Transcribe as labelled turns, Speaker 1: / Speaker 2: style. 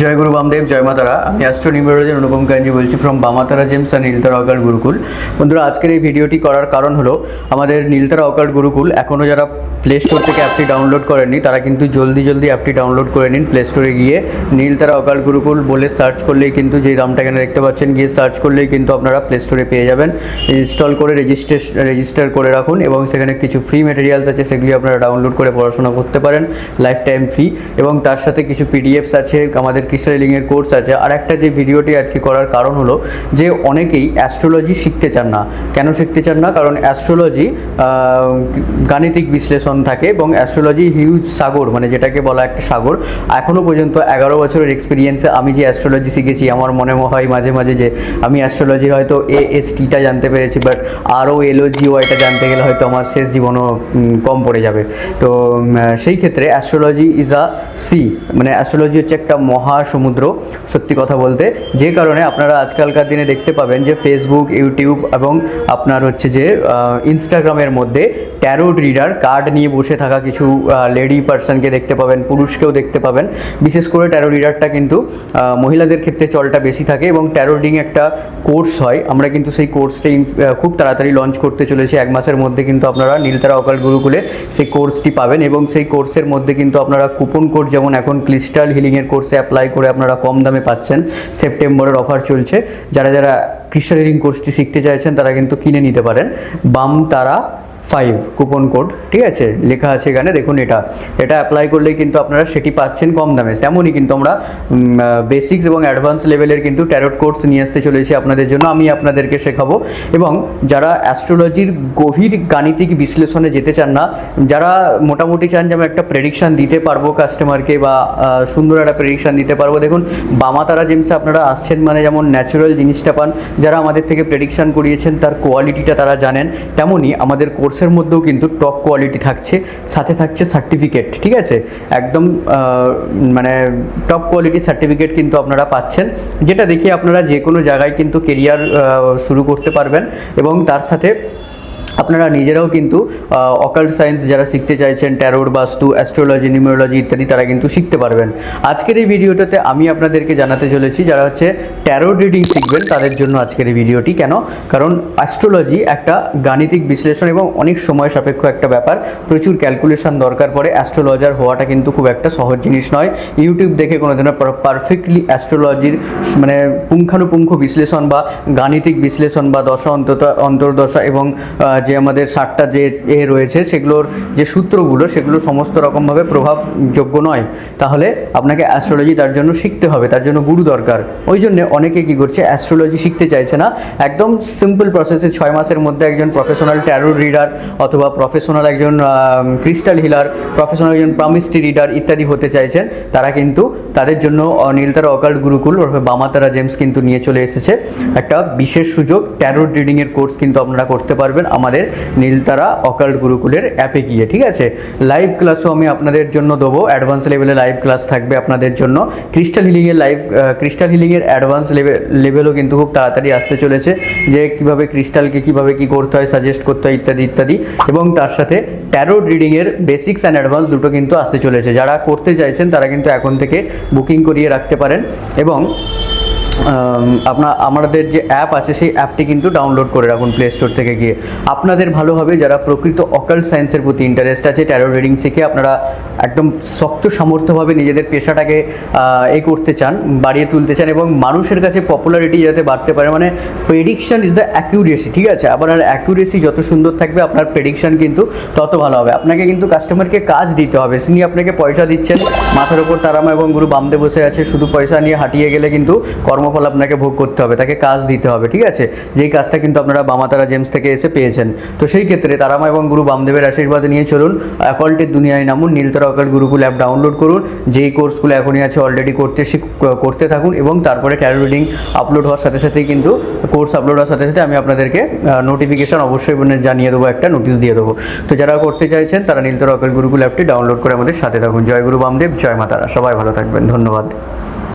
Speaker 1: জয় গুরু বামদেব, জয় মাতারা। আমি অ্যাস্ট্রো নিউমেরোলজির অনুপম কাঞ্জি বলছি from Bamatara gems and Niltara Akal Gurukul. বন্ধুরা, আজকের এই ভিডিওটি করার কারণ হলো, আমাদের নীলতারা অকাল গুরুকুল এখনও যারা প্লে স্টোর থেকে অ্যাপটি ডাউনলোড করেননি, তারা কিন্তু জলদি জলদি অ্যাপটি ডাউনলোড করে নিন প্লে স্টোরে গিয়ে। নীলতারা অকাল গুরুকুল বলে সার্চ করলেই কিন্তু যে দামটা এখানে দেখতে পাচ্ছেন, গিয়ে সার্চ করলেই কিন্তু আপনারা প্লে স্টোরে পেয়ে যাবেন। ইনস্টল করে রেজিস্ট্রেশন রেজিস্টার করে রাখুন এবং সেখানে কিছু ফ্রি মেটেরিয়ালস আছে, সেগুলি আপনারা ডাউনলোড করে পড়াশোনা করতে পারেন লাইফ টাইম ফ্রি এবং তার সাথে কিছু পিডিএফস আছে, আমাদের ক্রিস্টালিংয়ের কোর্স আছে। আর একটা যে ভিডিওটি আজকে করার কারণ হলো যে অনেকেই অ্যাস্ট্রোলজি শিখতে চান না। কেন শিখতে চান না? কারণ অ্যাস্ট্রোলজি গাণিতিক বিশ্লেষণ থাকে এবং অ্যাস্ট্রোলজি হিউজ সাগর মানে যেটাকে বলা একটা সাগর। এখনও পর্যন্ত এগারো বছরের এক্সপিরিয়েন্সে আমি যে অ্যাস্ট্রোলজি শিখেছি, আমার মনে হয় মাঝে মাঝে যে আমি অ্যাস্ট্রোলজির হয়তো এ এস টিটা জানতে পেরেছি বাট আরও এলও জিও এটা জানতে গেলে হয়তো আমার শেষ জীবনও কম পড়ে যাবে। তো সেই ক্ষেত্রে অ্যাস্ট্রোলজি ইজ আ সি মানে অ্যাস্ট্রোলজি হচ্ছে একটা মহাসমুদ্র, সত্যি কথা বলতে। যে কারণে আপনারা আজকালকার দিনে দেখতে পাবেন যে ফেসবুক ইউটিউব এবং আপনার হচ্ছে যে ইনস্টাগ্রামের মধ্যে ট্যারোড রিডার কার্ড নিয়ে বসে থাকা কিছু লেডি পার্সনকে দেখতে পাবেন, পুরুষকেও দেখতে পাবেন। বিশেষ করে ট্যারো রিডারটা কিন্তু মহিলাদের ক্ষেত্রে চলটা বেশি থাকে এবং ট্যারো রিডিং একটা কোর্স হয়। আমরা কিন্তু সেই কোর্সটি খুব তাড়াতাড়ি লঞ্চ করতে চলেছি। এক মাসের মধ্যে কিন্তু আপনারা নীলতারা অকাল গুরুকুলে সেই কোর্সটি পাবেন এবং সেই কোর্সের মধ্যে কিন্তু আপনারা কুপন কোড যেমন এখন ক্রিস্টাল হিলিংয়ের কোর্সে অ্যাপ্লাই করে আপনারা কম দামে পাচ্ছেন। সেপ্টেম্বরের অফার চলছে। যারা যারা ক্রিস্টাল রিডিং কোর্সটি শিখতে চাইছেন, তারা কিন্তু কিনে নিতে পারেন। বাম তারা ফাইভ কুপন কোড ঠিক আছে? লেখা আছে এখানে, দেখুন এটা। এটা অ্যাপ্লাই করলেই কিন্তু আপনারা সেটি পাচ্ছেন কম দামে। তেমনই কিন্তু আমরা বেসিক্স এবং অ্যাডভান্স লেভেলের কিন্তু ট্যারোট কোর্স নিয়ে আসতে চলেছি আপনাদের জন্য। আমি আপনাদেরকে শেখাবো। এবং যারা অ্যাস্ট্রোলজির গভীর গাণিতিক বিশ্লেষণে যেতে চান না, যারা মোটামুটি চান যে আমি একটা প্রেডিকশান দিতে পারব কাস্টমারকে বা সুন্দর একটা প্রেডিকশান দিতে পারব। দেখুন বামাতারা জেমসে আপনারা আসছেন মানে যেমন ন্যাচারাল জিনিসটা পান, যারা আমাদের থেকে প্রেডিকশান করিয়েছেন, তার কোয়ালিটিটা তারা জানেন। তেমনই আমাদের কোর্সের মধ্যেও কিন্তু টপ কোয়ালিটি থাকছে, সাথে থাকছে সার্টিফিকেট ঠিক আছে? একদম মানে টপ কোয়ালিটি সার্টিফিকেট কিন্তু আপনারা পাচ্ছেন, যেটা দেখে আপনারা যে কোনো জায়গায় কিন্তু কেরিয়ার শুরু করতে পারবেন এবং তার সাথে আপনারা নিজেরাও কিন্তু অকাল্ট সায়েন্স যারা শিখতে চাইছেন ট্যারোড বাস্তু অ্যাস্ট্রোলজি নিউমোলজি ইত্যাদি, তারা কিন্তু শিখতে পারবেন। আজকের এই ভিডিওটাতে আমি আপনাদেরকে জানাতে চলেছি, যারা হচ্ছে ট্যারোড রিডিং শিখবেন, তাদের জন্য আজকের এই ভিডিওটি। কেন? কারণ অ্যাস্ট্রোলজি একটা গাণিতিক বিশ্লেষণ এবং অনেক সময় সাপেক্ষ একটা ব্যাপার। প্রচুর ক্যালকুলেশন দরকার পড়ে অ্যাস্ট্রোলজার হওয়াটা কিন্তু খুব একটা সহজ জিনিস নয়। ইউটিউব দেখে কোনো দিনও পারফেক্টলি অ্যাস্ট্রোলজির মানে পুঙ্খানুপুঙ্খ বিশ্লেষণ বা গাণিতিক বিশ্লেষণ বা দশা অন্তত অন্তর্দশা এবং যে আমাদের ষাটটা যে এ রয়েছে সেগুলোর যে সূত্রগুলো সেগুলো সমস্ত রকমভাবে প্রভাবযোগ্য নয়। তাহলে আপনাকে অ্যাস্ট্রোলজি তার জন্য শিখতে হবে তার জন্য গুরু দরকার। ওই জন্য অনেকে কী করছে অ্যাস্ট্রোলজি শিখতে চাইছে না। একদম সিম্পল প্রসেসে ছয় মাসের মধ্যে একজন প্রফেশনাল ট্যারো রিডার অথবা প্রফেশনাল একজন ক্রিস্টাল হিলার প্রফেশনাল একজন প্রামিস্টি রিডার ইত্যাদি হতে চাইছেন তারা কিন্তু তাদের জন্য আহ, নীলতারা অকাল্ট গুরুকুল ওরফে বামাতারা জেমস কিন্তু নিয়ে চলে এসেছে। একটা বিশেষ সুযোগ ট্যারো রিডিংয়ের কোর্স কিন্তু আপনারা করতে পারবেন আমাদের নীলতারা অকাল্ট গুরুকুলের অ্যাপে গিয়ে, ঠিক আছে? লাইভ ক্লাসও আমি আপনাদের জন্য দেবো। অ্যাডভান্স লেভেলে লাইভ ক্লাস থাকবে আপনাদের জন্য। ক্রিস্টাল হিলিংয়ের লাইভ ক্রিস্টাল হিলিংয়ের অ্যাডভান্স লেভেল লেভেলও কিন্তু খুব তাড়াতাড়ি আসতে চলেছে। যে কীভাবে ক্রিস্টালকে কীভাবে কি করতে হয় সাজেস্ট করতে হয়, ইত্যাদি ইত্যাদি। এবং তার সাথে ট্যারোড রিডিংয়ের বেসিক্স অ্যান্ড অ্যাডভান্স দুটো কিন্তু আসতে চলেছে। যারা করতে চাইছেন, তারা কিন্তু এখন থেকে বুকিং করিয়ে রাখতে পারেন। এবং আপনার আমাদের যে অ্যাপ আছে, সেই অ্যাপটি কিন্তু ডাউনলোড করে রাখুন প্লে স্টোর থেকে গিয়ে। আপনাদের ভালো হবে যারা প্রকৃত অকাল্ট সায়েন্সের প্রতি ইন্টারেস্ট আছে ট্যারো রিডিং শিখে আপনারা একদম শক্ত সামর্থ্যভাবে নিজেদের পেশাটাকে এ করতে চান, বাড়িয়ে তুলতে চান এবং মানুষের কাছে পপুলারিটি যাতে বাড়তে পারে মানে প্রেডিকশন ইজ দ্য অ্যাকিউরেসি ঠিক আছে? আপনার অ্যাকিউরেসি যত সুন্দর থাকবে, আপনার প্রেডিকশন কিন্তু তত ভালো হবে। আপনাকে কিন্তু কাস্টমারকে কাজ দিতে হবে। তিনি আপনাকে পয়সা দিচ্ছেন, মাথার ওপর তারামা এবং গুরু বামদে বসে আছে, শুধু পয়সা নিয়ে হাঁটিয়ে গেলে কিন্তু কর্মফল আপনাকে ভোগ করতে হবে, তাকে কাজ দিতে হবে, ঠিক আছে? যেই কাজটা কিন্তু আপনারা বামাতারা জেমস থেকে এসে পেয়েছেন। তো সেই ক্ষেত্রে তারামা এবং গুরু বামদেবের আশীর্বাদ নিয়ে চলুন, অ্যাকল্টের দুনিয়ায় নামুন, নীলতারা অকাল গুরুকুল অ্যাপ ডাউনলোড করুন, যেই কোর্সগুলো এখনই আছে অলরেডি করতে করতে থাকুন এবং তারপরে ট্যারো রিডিং আপলোড হওয়ার সাথে সাথেই কিন্তু কোর্স আপলোড হওয়ার সাথে সাথে আমি আপনাদেরকে নোটিফিকেশন অবশ্যই জানিয়ে দেবো, একটা নোটিশ দিয়ে দেবো। তো যারা করতে চাইছেন, তারা নীলতারা অকাল গুরুকুল অ্যাপটি ডাউনলোড করে আমাদের সাথে থাকুন। জয় গুরু বামদেব, জয় মাতারা। সবাই ভালো থাকবেন। ধন্যবাদ।